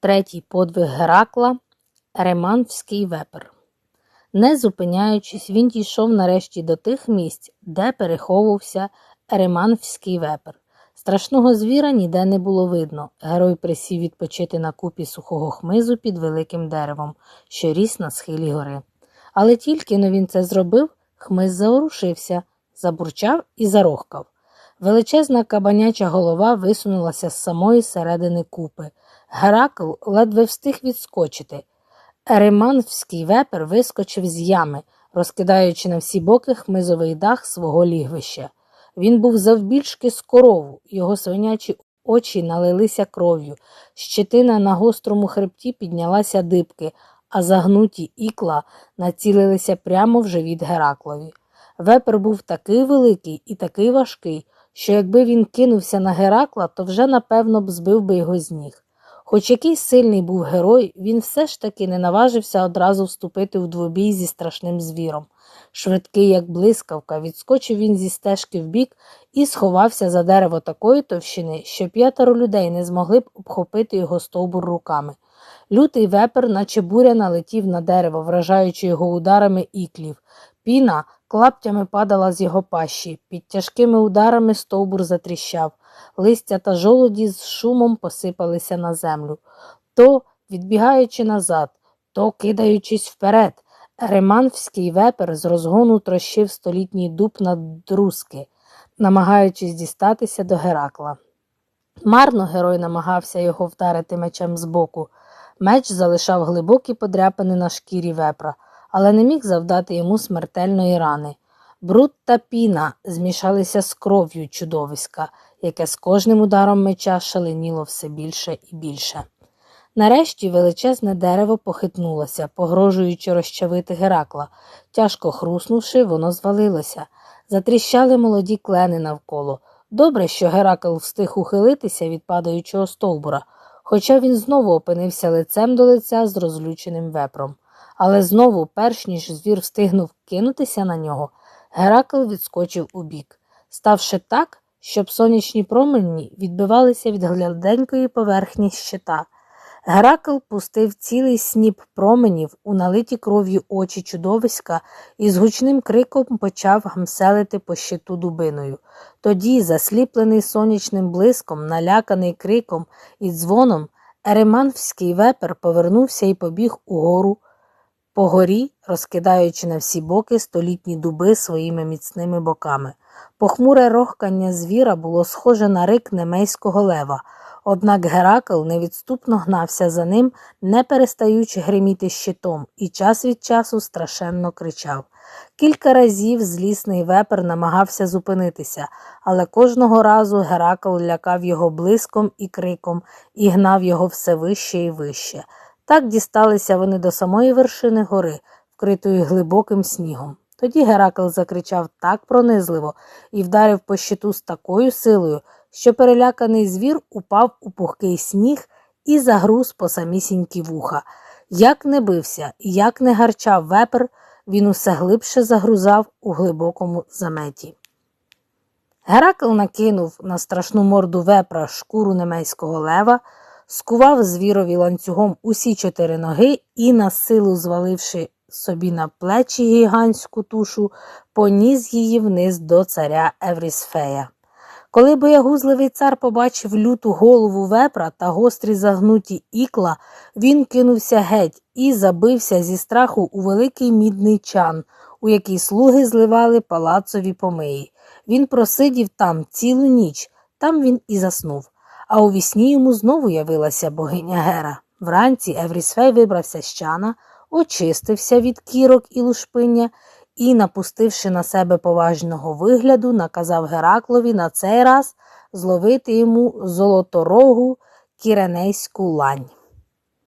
Третій подвиг Геракла Ереманфський вепер. Не зупиняючись, він дійшов нарешті до тих місць, де переховувався Ереманфський вепер. Страшного звіра ніде не було видно. Герой присів відпочити на купі сухого хмизу під великим деревом, що ріс на схилі гори. Але тільки но він це зробив, хмиз заворушився, забурчав і зарохкав. Величезна кабаняча голова висунулася з самої середини купи. Геракл ледве встиг відскочити. Ереманфський вепер вискочив з ями, розкидаючи на всі боки хмизовий дах свого лігвища. Він був завбільшки з корову, його свинячі очі налилися кров'ю, щетина на гострому хребті піднялася дибки, а загнуті ікла націлилися прямо в живіт Гераклові. Вепер був такий великий і такий важкий, що якби він кинувся на Геракла, то вже напевно б збив би його з ніг. Хоч який сильний був герой, він все ж таки не наважився одразу вступити в двобій зі страшним звіром. Швидкий, як блискавка, відскочив він зі стежки вбік і сховався за дерево такої товщини, що п'ятеро людей не змогли б обхопити його стовбур руками. Лютий вепер, наче буря, налетів на дерево, вражаючи його ударами іклів. Піна клаптями падала з його пащі, під тяжкими ударами стовбур затріщав, листя та жолоді з шумом посипалися на землю. То, відбігаючи назад, то кидаючись вперед, Реманфський вепер з розгону трощив столітній дуб на друзки, намагаючись дістатися до Геракла. Марно герой намагався його вдарити мечем збоку. Меч залишав глибокі подряпини на шкірі вепра, але не міг завдати йому смертельної рани. Бруд та піна змішалися з кров'ю чудовиська, яке з кожним ударом меча шаленіло все більше і більше. Нарешті величезне дерево похитнулося, погрожуючи розчавити Геракла. Тяжко хруснувши, воно звалилося. Затріщали молоді клени навколо. Добре, що Геракл встиг ухилитися від падаючого стовбура, хоча він знову опинився лицем до лиця з розлюченим вепром. Але знову, перш ніж звір встигнув кинутися на нього, Геракл відскочив убік, ставши так, щоб сонячні промені відбивалися від гладенької поверхні щита. Геракл пустив цілий сніп променів у налиті кров'ю очі чудовиська і з гучним криком почав гамселити по щиту дубиною. Тоді, засліплений сонячним блиском, наляканий криком і дзвоном, Ереманфський вепер повернувся і побіг угору по горі, розкидаючи на всі боки столітні дуби своїми міцними боками. Похмуре рохкання звіра було схоже на рик немейського лева. Однак Геракл невідступно гнався за ним, не перестаючи гриміти щитом, і час від часу страшенно кричав. Кілька разів злісний вепер намагався зупинитися, але кожного разу Геракл лякав його блиском і криком і гнав його все вище і вище. Так дісталися вони до самої вершини гори, вкритої глибоким снігом. Тоді Геракл закричав так пронизливо і вдарив по щиту з такою силою, що переляканий звір упав у пухкий сніг і загруз по самісінькі вуха. Як не бився, як не гарчав вепер, він усе глибше загрузав у глибокому заметі. Геракл накинув на страшну морду вепра шкуру немейського лева, скував звірові ланцюгом усі чотири ноги і, на силу зваливши собі на плечі гігантську тушу, поніс її вниз до царя Еврісфея. Коли боягузливий цар побачив люту голову вепра та гострі загнуті ікла, він кинувся геть і забився зі страху у великий мідний чан, у який слуги зливали палацові помиї. Він просидів там цілу ніч, там він і заснув. А у вісні йому знову явилася богиня Гера. Вранці Еврісфей вибрався з чана, очистився від кірок і лушпиння і, напустивши на себе поважного вигляду, наказав Гераклові на цей раз зловити йому золоторогу кіренейську лань.